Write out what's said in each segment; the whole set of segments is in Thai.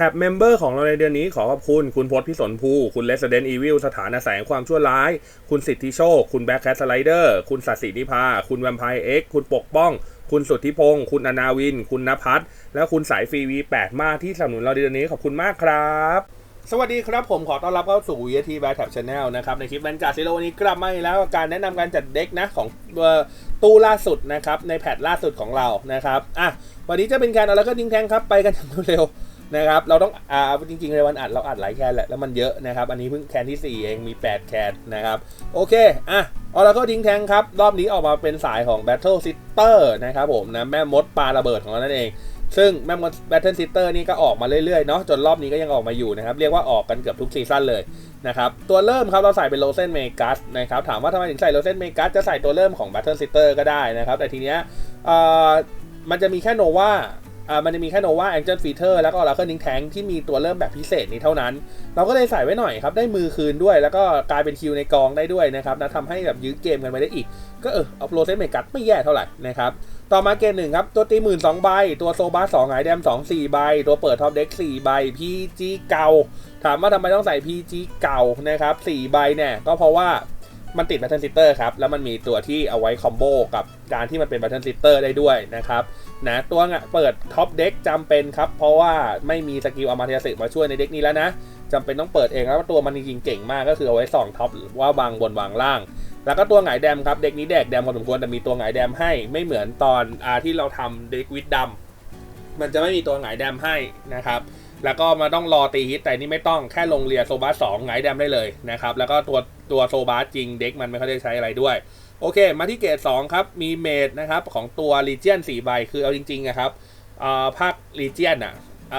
ท็บเมมเบอร์ของเราในเดือนนี้ขอขอบคุณ คุณพศพิสนภู คุณ Resident Evil สถานแสงความชั่วร้าย คุณสิทธิโชค คุณแบ็คแคสไลเดอร์ คุณสัตย์ศรีนิพา คุณแวมไพร์เอ็กคุณปกป้อง คุณสุทธิพงศ์คุณอนาวิน คุณนภัสและคุณสายฟรีวี8มาที่สนับสนุนเราในเดือนนี้ขอบคุณมากครับ สวัสดีครับผมขอต้อนรับเข้าสู่ v t b a t a b Channel นะครับในคลิปแวนการ์ดซีโรวันนี้กลับมาอีกแล้วกับการแนะนำการจัดเด็กนะของเอ่อตู้ล่าสุดนะครับในแพทล่าสุดของเรานะครับอะวันนี้จะเป็นการเอาแล้วก็ทิ้งแทงครับไปกันอย่างเร็วๆ นะครับ เราต้องอ่าจริงๆในวันอัดเราอัดหลายแคนแหละ แล้วมันเยอะนะครับ อันนี้เพิ่งแคนที่ 4 เองมี 8 แคนนะครับ โอเค อะเอาแล้วก็ทิ้งแทงครับ รอบนี้ออกมาเป็นสายของ Battle Sitter นะครับผมนะ แม่มดปลาระเบิดของเรานั่นเอง ซึ่งแม่มด Battle Sister นี่ก็ออกมาเรื่อยๆเนาะจนรอบนี้ก็ยังออกมาอยู่นะครับ เรียกว่าออกกันเกือบทุกซีซั่นเลยนะครับตัวเริ่มครับเราใส่เป็นโ o เซนเมกัสนะครับถามว่าทำไมถึงใส่โ o เซนเมกัสจะใส่ตัวเริ่มของ Battle Sister ก็ได้นะครับแต่ทีเนี้ยเอ่อมันจะมีแค่โนวา อ่ามันจะมีแค่โนวาแองเจิลฟีเตอร์แล้วก็ลาเคิลนิงแทงที่มีตัวเริ่มแบบพิเศษนี้เท่านั้น เราก็เลยใส่ไว้หน่อยครับ ได้มือคืนด้วย แล้วก็กลายเป็นคิวในกองได้ด้วยนะครับนะทำให้แบบยื้อเกมกันไปได้อีก ก็เออเอาโ o เซนเมกัสไม่แย่เท่าไหร่นะครับต่อมาเกมหนึ่งครับ ตัวตีหมื่นสองใบ ตัวโซบาสองหายแดมสองสี่ใบ ตัวเปิดท็อปเด็กสี่ใบ PG เก่า ถามว่าทำไมต้องใส่ PG เก่านะครับสี่ใบเนี่ยก็เพราะว่า มันติด Battle Sitter ครับ แล้วมันมีตัวที่เอาไว้คอมโบกับการที่มันเป็น Battle Sitter ได้ด้วยนะครับนะตัวเปิดท็อปเด็กจำเป็นครับ เพราะว่าไม่มีสกิลอามาเทียสึมาช่วยในเด็กนี้แล้วนะจำเป็นต้องเปิดเองแล้วตัวมันจริงๆเก่งมากก็คือเอาไว้ส่องท็อปว่าวางบนวางล่าง แล้วก็ตัวหงายแดมครับเด็กนี้แดกแดมพอสมควรแต่มีตัวหงายแดมให้ไม่เหมือนตอนอาที่เราทำเด็กวิดดำมันจะไม่มีตัวหงายแดมให้นะครับ แล้วก็มาต้องรอตีฮิตแต่นี่ไม่ต้องแค่ลงเรียโซบาสสองหงแดมได้เลยนะครับ แล้วก็ตัวตัวโซบาสจริงเด็กมันไม่ค่อยได้ใช้อะไรด้วย โอเค มาที่เกรด2ครับ มีเมดนะครับของตัวลีเจียน4ใบ คือเอาจริงๆนะครับอ่าภาคลีเจียนอะอ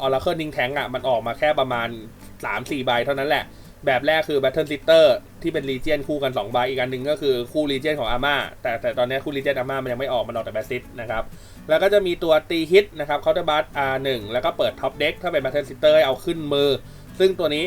ออร์เคิลนิงแทงอะมันออกมาแค่ประมาณ 3-4 ใบเท่านั้นแหละ แบบแรกคือ Battle Sitter ที่เป็น Legion คู่กัน2ใบอีกอันหนึ่งก็คือคู่ Legion ของอาม่าแต่แต่ตอนนี้คู่ Legion อาม่ามันยังไม่ออกมันออกแต่ b a s i s นะครับ แล้วก็จะมีตัวตีฮิตนะครับ Counter Blast R1 แล้วก็เปิด Top Deck ถ้าเป็น Battle Sitter ให้เอาขึ้นมือ ซึ่งตัวนี้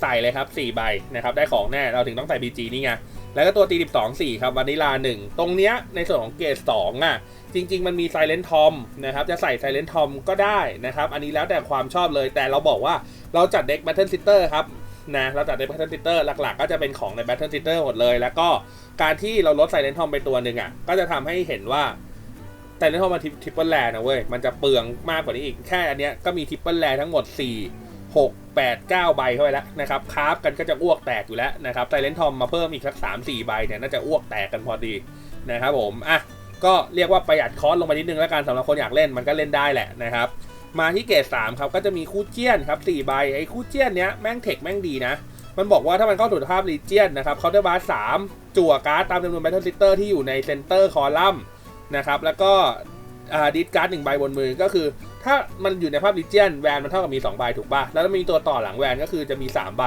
ใส่เลยครับ4ใบนะครับได้ของแน่เราถึงต้องใส่ BG นี่ไงแล้วก็ตัวตี12 4ครับวานิลา 1 ตรงเนี้ยในส่วนของเกรด2อะจริง ๆ มันมี Silent Tom นะครับจะใส่ Silent Tom ก็ได้นะครับอันนี้แล้วแต่ความชอบเลยแต่เราบอกว่าเราจัดเด็ก Battle Sitter ครับ นะเราจัดใน Battle Sitter หลักๆ ก็จะเป็นของใน Battle Sitter หมดเลย แล้วก็การที่เราลด Silent Tom ไปตัวหนึ่งอะ ก็จะทำให้เห็นว่า Silent Tom มันทิปเปิลแลนะเว้ย มันจะเปลืองมากกว่านี้อีก แค่อันเนี้ยก็มีทิปเปิลแลทั้งหมด 4 6 8 9 ใบเข้าไปแล้วนะครับคราฟกันก็จะอ้วกแตกอยู่แล้วนะครับไซเลนทอมมาเพิ่มอีกสัก3 4 ใบเนี่ยน่าจะอ้วกแตกกันพอดีนะครับผมอะก็เรียกว่าประหยัดคอสลงไปนิดนึงแล้วกันสำหรับคนอยากเล่นมันก็เล่นได้แหละนะครับ มาที่เกรด3ครับก็จะมีคู่เจี้ยนครับ4ใบไอ้คู่เจี้ยนเนี้ยแม่งเทคแม่งดีนะ มันบอกว่าถ้ามันเข้าสู่สภาพลีเจียนนะครับเขาจะบาร์สามจั่วการ์ดตามจำนวนแบทเทิลซิสเตอร์ที่อยู่ในเซนเตอร์คอลัมน์นะครับแล้วก็ดิสการ์ดหนึ่งใบบนมือก็คือ ถ้ามันอยู่ในภาพลีเจียนแวนมันเท่ากับมี2ใบถูกป่ะแล้วมีตัวต่อหลังแวนก็คือจะมี 3 ใบ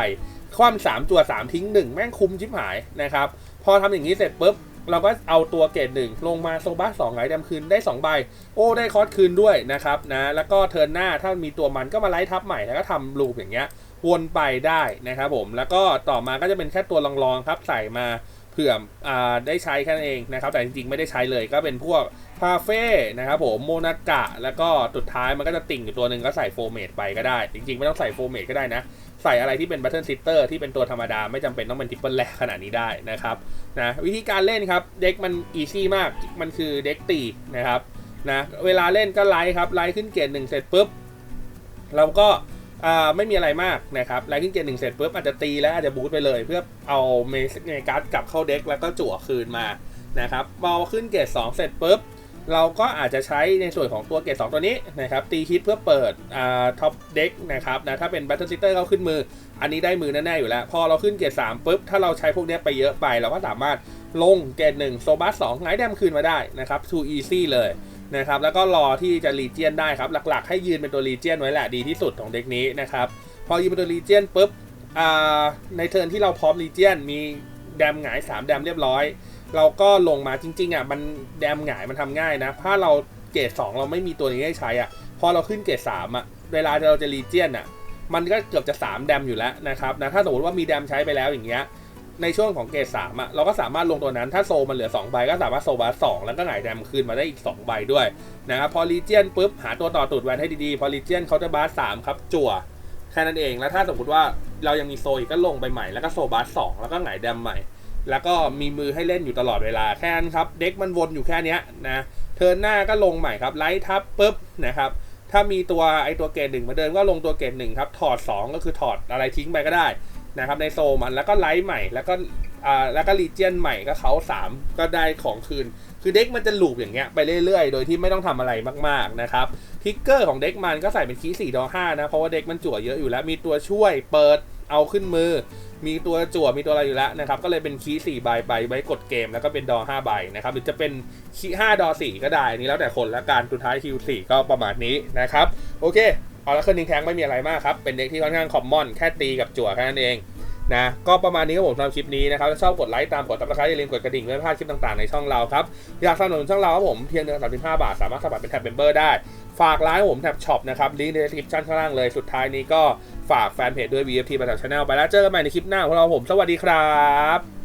คว่ำสามจั่วสามทิ้งหนึ่งแม่งคุ้มชิบหายนะครับ พอทำอย่างนี้เสร็จปุ๊บ เราก็เอาตัวเกรดหนึ่งลงมาโซบัสสองไงดำคืนได้2ใบโอ้ได้คอสคืนด้วยนะครับนะแล้วก็เทิร์นหน้าถ้ามีตัวมันก็มาไลท์ทับใหม่แล้วก็ทำลูปอย่างเงี้ยวนไปได้นะครับผมแล้วก็ต่อมาก็จะเป็นแค่ตัวลองๆครับใส่มาเผื่ออได้ใช้แค่นั้นเองนะครับแต่จริงๆไม่ได้ใช้เลยก็เป็นพวก พาเฟ่นะครับผมโมนากะ แล้วก็สุดท้ายมันก็จะติ่งอยู่ตัวหนึ่งก็ใส่โฟเมตไปก็ได้ จริงๆ ไม่ต้องใส่โฟเมตก็ได้นะ ใส่อะไรที่เป็นบัตเทิลซิสเตอร์ที่เป็นตัวธรรมดา ไม่จำเป็นต้องเป็นทิปเปิลแรกขนาดนี้ได้นะครับนะวิธีการเล่นครับ เด็กมันอีซี่มากมันคือเด็กตีนะครับนะเวลาเล่นก็ไลท์ครับไลท์ขึ้นเกรดหนึ่งเสร็จปุ๊บเราก็อ่าไม่มีอะไรมากนะครับไลท์ขึ้นเกรดหนึ่งเสร็จปุ๊บอาจจะตีแล้วอาจจะบูตไปเลย เพื่อเอาเมสเนการ์ดกลับเข้าเด็กแล้วก็จั่วคืนมานะครับพอขึ้นเกรดสองเสร็จปุ๊บ เราก็อาจจะใช้ในส่วนของตัวเกรด2ตัวนี้นะครับตีฮิตเพื่อเปิดอ่าท็อปเด็กนะครับนะถ้าเป็น Battle Sitter เขาขึ้นมือ อันนี้ได้มือแน่ๆอยู่แล้ว พอเราขึ้นเกรด3ปุ๊บ ถ้าเราใช้พวกนี้ไปเยอะไป เราก็สามารถลงเกรด1โซบัส2ไงแดมคืนมาได้นะครับ too easy เลยนะครับแล้วก็รอที่จะรีเจียนได้ครับ หลักๆ ให้ยืนเป็นตัวรีเจียนไว้แหละดีที่สุดของเด็กนี้นะครับพอยืนเป็นตัวรีเจียนปุ๊บในเทิร์นที่เราพร้อมรีเจียนมีแดมหงาย3แดมเรียบร้อย เราก็ลงมาจริง ๆอะมันแดมหงายมันทำง่ายนะ ถ้าเราเกรด2เราไม่มีตัวนี้ให้ใช้อะพอเราขึ้นเกรด3อะเวลาเราจะรีเจียนอะมันก็เกือบจะ 3 แดมอยู่แล้วนะครับนะถ้าสมมติว่ามีแดมใช้ไปแล้วอย่างเงี้ยในช่วงของเกรดสามอะเราก็สามารถลงตัวนั้นถ้าโซมันเหลือ2ใบก็สามารถโซบาสสองแล้วก็หงายแดมคืนมาได้อีก2ใบด้วยนะครับพอลีเจียนปุ๊บหาตัวต่อตูดแวนให้ดีๆพอลีเจียนเขาจะบาสสามครับจั่วแค่นั้นเองแล้วถ้าสมมติว่าเรายังมีโซอีกก็ลงไปใหม่แล้วก็โซบาสสองแล้วก็หงายแดมใหม่ แล้วก็มีมือให้เล่นอยู่ตลอดเวลาแค่นั้นครับ เด็กมันวนอยู่แค่นี้นะ เทิร์นหน้าก็ลงใหม่ครับ ไลท์ทับปุ๊บนะครับ ถ้ามีตัวไอตัวเกรดหนึ่งมาเดินก็ลงตัวเกรดหนึ่งครับ ถอด 2 ก็คือถอดอะไรทิ้งไปก็ได้นะครับ ในโซมันแล้วก็ไลท์ใหม่ แล้วก็อ่าแล้วก็รีเจียนใหม่ก็เขา 3 ก็ได้ของคืน คือเด็กมันจะลูปอย่างเงี้ยไปเรื่อยๆ โดยที่ไม่ต้องทำอะไรมากๆนะครับ ทิกเกอร์ของเด็กมันก็ใส่เป็นคีย์4ดอ5นะ เพราะว่าเด็กมันจั่วเยอะอยู่แล้ว มีตัวช่วยเปิด เอาขึ้นมือ มีตัวจั่วมีตัวอะไรอยู่แล้วนะครับ ก็เลยเป็นคีสี่ใบไปไว้กดเกมแล้วก็เป็นดอ5ใบนะครับ หรือจะเป็นคีย์5ดอ4ก็ได้นี่แล้วแต่คนละการสุดท้ายคิว4ก็ประมาณนี้นะครับ โอเคเอาละเครื่องนิงแทงไม่มีอะไรมากครับ เป็นเด็กที่ค่อนข้างคอมมอนแค่ตีกับจั่วแค่นั้นเอง นะก็ประมาณนี้ครับผมสำหรับคลิปนี้นะครับถ้าชอบกดไลค์ตามกดติดตามอย่าลืมกดกระดิ่งเพื่อไม่พลาดคลิปต่างๆในช่องเราครับอยากสนับสนุนช่องเราครับผมเพียงเดือนละ35 บาท สามารถสมัครเป็นแท็บเมมเบอร์ได้ฝากร้านผมแท็บช็อปนะครับลิงก์ในดีสคริปชั่นข้างล่างเลยสุดท้ายนี้ก็ฝากแฟนเพจด้วย VFT ประจักษ์ชาแนลไปแล้วเจอกันใหม่ในคลิปหน้าของเราผม สวัสดีครับ